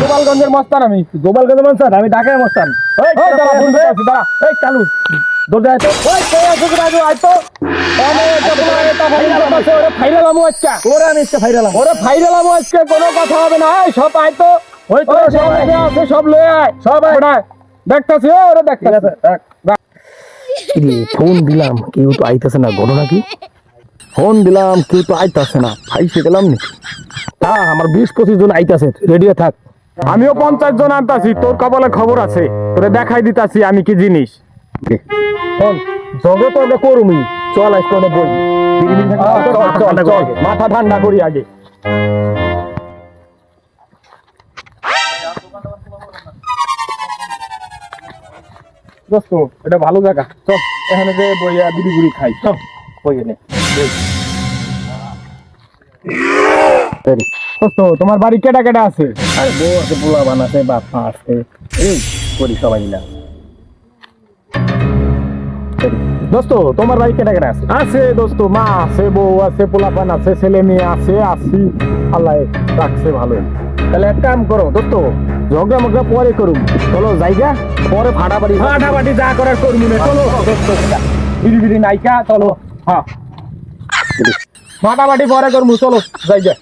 গোপালগঞ্জের মস্তান আমি। গোপালগঞ্জের মস্তান আমি ঢাকায় মস্তান। আছে সব লয়ে আয়। সব আয়। দেখতাছি ওরে দেখতাছি। ফোন দিলাম কেউ তো আইতাছে না ঘটনা কি ফোন দিলাম কেউ তো আইতাছে না আইসে গেলাম নি। হ্যাঁ আমার বিশ পঁচিশ জন আইতাছে রেডিও থাক। আমিও পঞ্চাশ জন আনতাছি তোর কপালে খবর আছে তোরে দেখাই দিতাছি আমি কি জিনিস। ফোন জগৎ ওটা করুমি চল আজকে ওটা বই। মাথা ঠান্ডা করি আগে। দোস্ত, এটা ভালো জায়গা। চল, এখানে যে বইয়া বিড়ি গুড়ি খাই। চল বইয়ে নে দোস্ত, তোমার বাড়ি কেটা কেটা আছে? আরে বউ আছে পোলা বানাছে বাপ মা আছে। এই, করি সবাই মিলা। দোস্ত তোমার বাড়ি কেটা কেটা আছে? আছে দোস্ত মা আছে বউ আছে পোলাপান আছে ছেলে মেয়ে আছে আছি। আল্লাহ রাখছে ভালো তাহলে এক কাম করো দোস্ত ঝগড়া মগড়া পরে করুম। চলো জায়গা পরে ফাটাফাটি ফাটাফাটি যা করার করব না চলো। বিড়ি বিড়ি নাইকা চলো। হ্যাঁ। ফাটাফাটি পরে করব চলো জায়গা।